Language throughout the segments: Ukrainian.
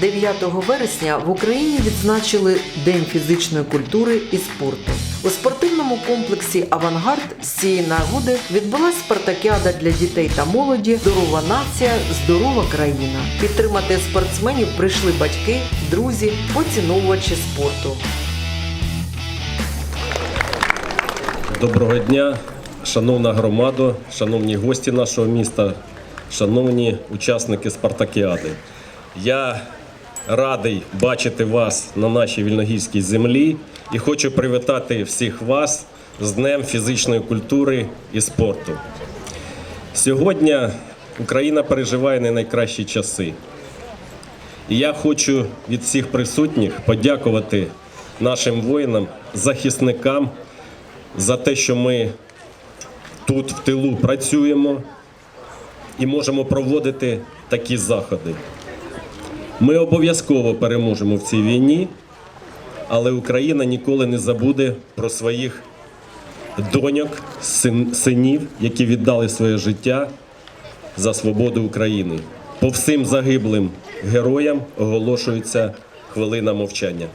«9 вересня в Україні відзначили День фізичної культури і спорту. У спортивному комплексі Авангард з цієї нагоди відбулась спартакіада для дітей та молоді Здорова нація, здорова країна. Підтримати спортсменів прийшли батьки, друзі, поціновувачі спорту. Доброго дня, шановна громада, шановні гості нашого міста, шановні учасники спартакіади. Я радий бачити вас на нашій вільногірській землі і хочу привітати всіх вас з Днем фізичної культури і спорту. Сьогодні Україна переживає не найкращі часи. І я хочу від всіх присутніх подякувати нашим воїнам, захисникам за те, що ми тут в тилу працюємо і можемо проводити такі заходи. Ми обов'язково переможемо в цій війні, але Україна ніколи не забуде про своїх доньок, син- синів, які віддали своє життя за свободу України. По всім загиблим героям оголошується хвилина мовчання.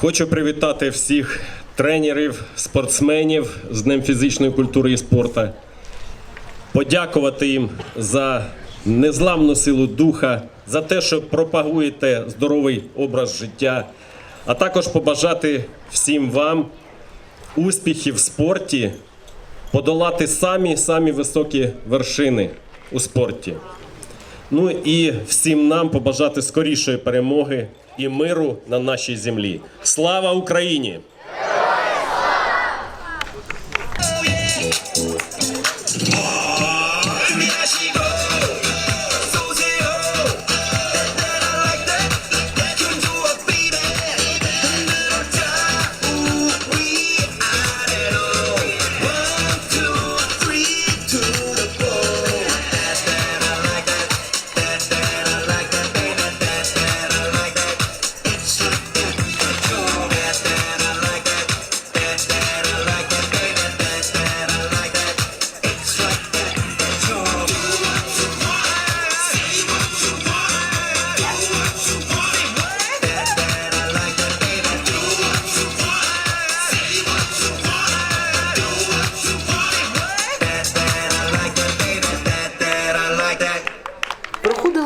Хочу привітати всіх тренерів, спортсменів з Днем фізичної культури і спорту, подякувати їм за незламну силу духа, за те, що пропагуєте здоровий образ життя, а також побажати всім вам успіхів в спорті, подолати самі самі високі вершини у спорті. Ну і всім нам побажати скорішої перемоги і миру на нашій землі. Слава Україні!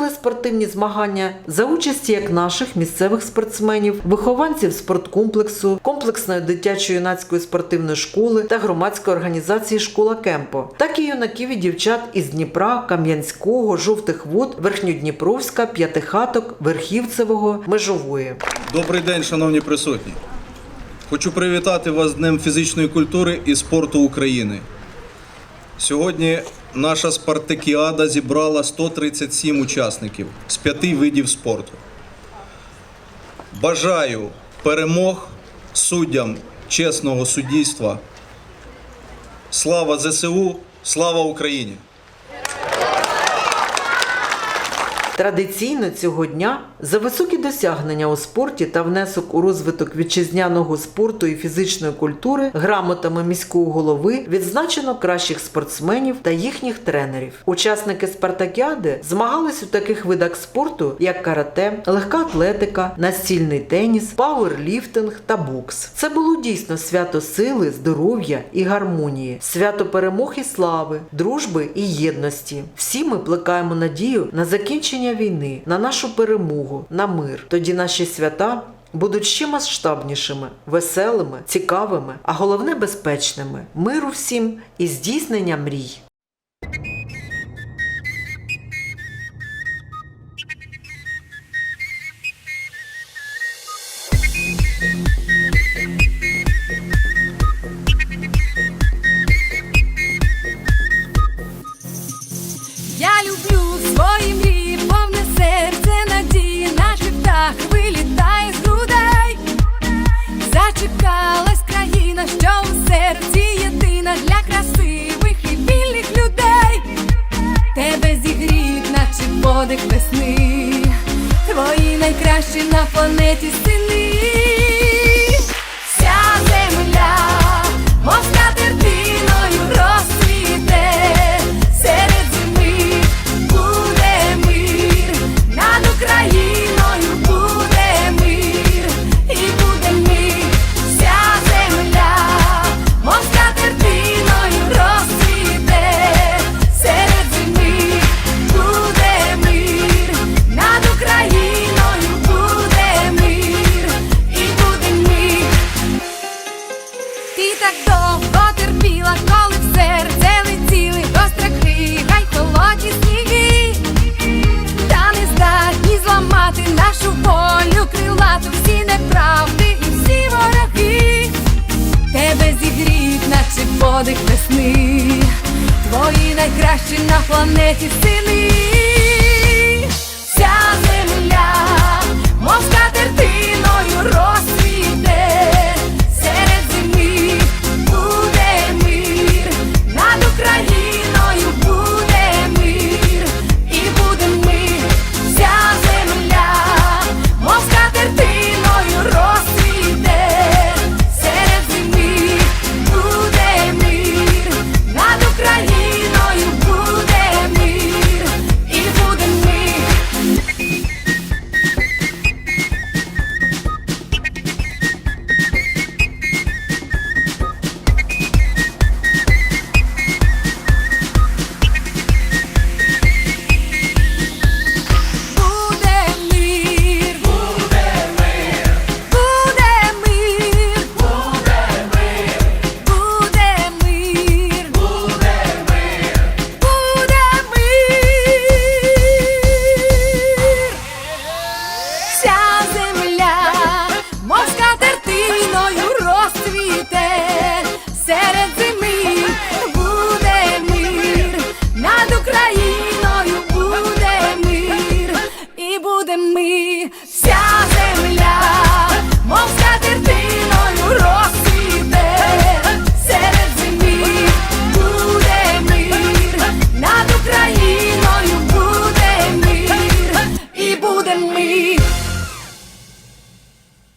Проходили спортивні змагання за участі як наших місцевих спортсменів, вихованців спорткомплексу, комплексної дитячо-юнацької спортивної школи та громадської організації Школа Кемпо, так і юнаків і дівчат із Дніпра, Кам'янського, Жовтих Вод, Верхньодніпровська, П'ятихаток, Верхівцевого, Межової. Добрий день, шановні присутні. Хочу привітати вас з Днем фізичної культури і спорту України. Сьогодні наша спартакіада зібрала 137 учасників з п'яти видів спорту. Бажаю перемог суддям чесного суддівства. Слава ЗСУ, слава Україні! Традиційно цього дня за високі досягнення у спорті та внесок у розвиток вітчизняного спорту і фізичної культури грамотами міського голови відзначено кращих спортсменів та їхніх тренерів. Учасники спартакіади змагались у таких видах спорту, як карате, легка атлетика, настільний теніс, пауерліфтинг та бокс. Це було дійсно свято сили, здоров'я і гармонії, свято перемог і слави, дружби і єдності. Всі ми плекаємо надію на закінчення війни, на нашу перемогу, на мир. Тоді наші свята будуть ще масштабнішими, веселими, цікавими, а головне безпечними. Миру всім і здійснення мрій. Найкращі на планеті сини. Вся земля, мов подих весни, твої найкращі на планеті сини, вся земля.